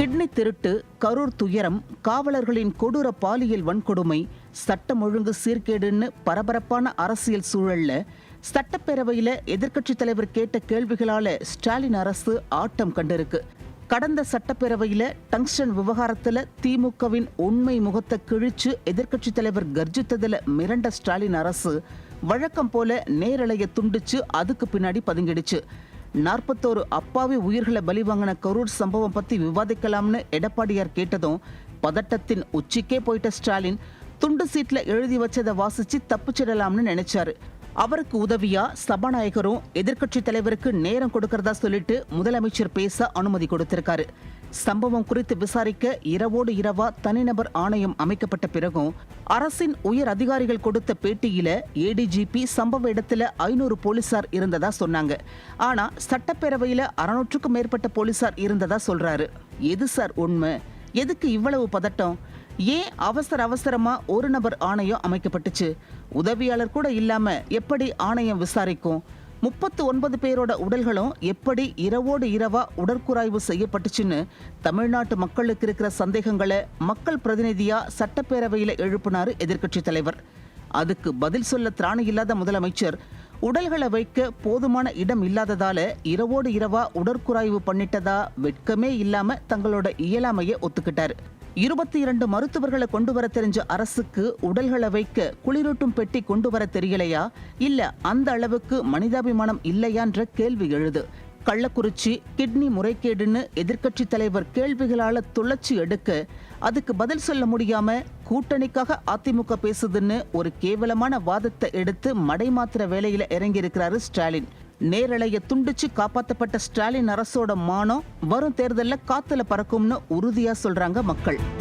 Kidney திருட்டு கரூர் துயரம் காவலர்களின் கொடூர பாலியல் வன்கொடுமை சட்டம் ஒழுங்கு சீர்கேடுன்னு பரபரப்பான அரசியல் சூழல்ல சட்டப்பேரவையில எதிர்க்கட்சித் தலைவர் கேட்ட கேள்விகளால ஸ்டாலின் அரசு ஆட்டம் கண்டிருக்கு. கடந்த சட்டப்பேரவையில டங்ஸ்டன் விவகாரத்துல திமுகவின் உண்மை முகத்தை கிழிச்சு எதிர்க்கட்சித் தலைவர் கர்ஜித்ததுல மிரண்ட ஸ்டாலின் அரசு வழக்கம் போல நேரலைய துண்டிச்சு அதுக்கு பின்னாடி பதுங்கிடுச்சு. நாற்பத்தோரு அப்பாவி உயிர்களை பலி வாங்கின கரூர் சம்பவம் பத்தி விவாதிக்கலாம்னு எடப்பாடியார் கேட்டதும் பதட்டத்தின் உச்சிக்கே போயிட்ட ஸ்டாலின் துண்டு சீட்ல எழுதி வச்சதை வாசிச்சு தப்பிச்சிடலாம்னு நினைச்சாரு. அவருக்கு உதவியா சபாநாயகரும் எதிர்க்கட்சி தலைவருக்கு நேரம் கொடுக்கறதா சொல்லிட்டு முதலமைச்சர் பேச அனுமதி கொடுத்திருக்காரு. சம்பவம் குறித்து விசாரிக்க இரவோடு இரவா தனிநபர் ஆணையம் அமைக்கப்பட்ட பிறகும் அரசின் உயர் அதிகாரிகள் கொடுத்த பேட்டியில ஏடிஜிபி சம்பவ இடத்துல ஐநூறு போலீசார் இருந்ததா சொன்னாங்க. ஆனா சட்டப்பேரவையில அறுநூற்றுக்கும் மேற்பட்ட போலீசார் இருந்ததா சொல்றாரு. எது சார் உண்மை? எதுக்கு இவ்வளவு பதட்டம்? ஏன் அவசர அவசரமா ஒரு நபர் ஆணையம் அமைக்கப்பட்டுச்சு? உதவியாளர் கூட இல்லாம எப்படி ஆணையம் விசாரிக்கும்? முப்பத்து ஒன்பது பேரோட உடல்களும் எப்படி இரவோடு இரவா உடற்குறாய்வு செய்யப்பட்டுச்சுன்னு தமிழ்நாட்டு மக்களுக்கு இருக்கிற சந்தேகங்களை மக்கள் பிரதிநிதியா சட்டப்பேரவையில எழுப்பினார் எதிர்க்கட்சித் தலைவர். அதுக்கு பதில் சொல்ல திராணி இல்லாத முதலமைச்சர் உடல்களை வைக்க போதுமான இடம் இல்லாததால இரவோடு இரவா உடற்குறாய்வு பண்ணிட்டதா வெட்கமே இல்லாம தங்களோட இயலாமையை ஒத்துக்கிட்டார். இருபத்தி இரண்டு மருத்துவர்களை கொண்டு வர தெரிஞ்ச அரசுக்கு உடல்களை வைக்க குளிரூட்டும் பெட்டி கொண்டு வர தெரியலையா? இல்ல அந்த அளவுக்கு மனிதாபிமானம் இல்லையான்ற கேள்வி எழுது. கள்ளக்குறிச்சி கிட்னி முறைகேடுன்னு எதிர்க்கட்சி தலைவர் கேள்விகளால துளைச்சி எடுக்க அதுக்கு பதில் சொல்ல முடியாம கூட்டணிக்காக அதிமுக பேசுதுன்னு ஒரு கேவலமான வாதத்தை எடுத்து மடைமாத்திர வேலையில இறங்கியிருக்கிறாரு ஸ்டாலின். நேரலைய துண்டிச்சு காப்பாற்றப்பட்ட ஸ்டாலின் அரசோட மானம் வரும் தேர்தலில் காத்துல பறக்கும்னு உறுதியா சொல்றாங்க மக்கள்.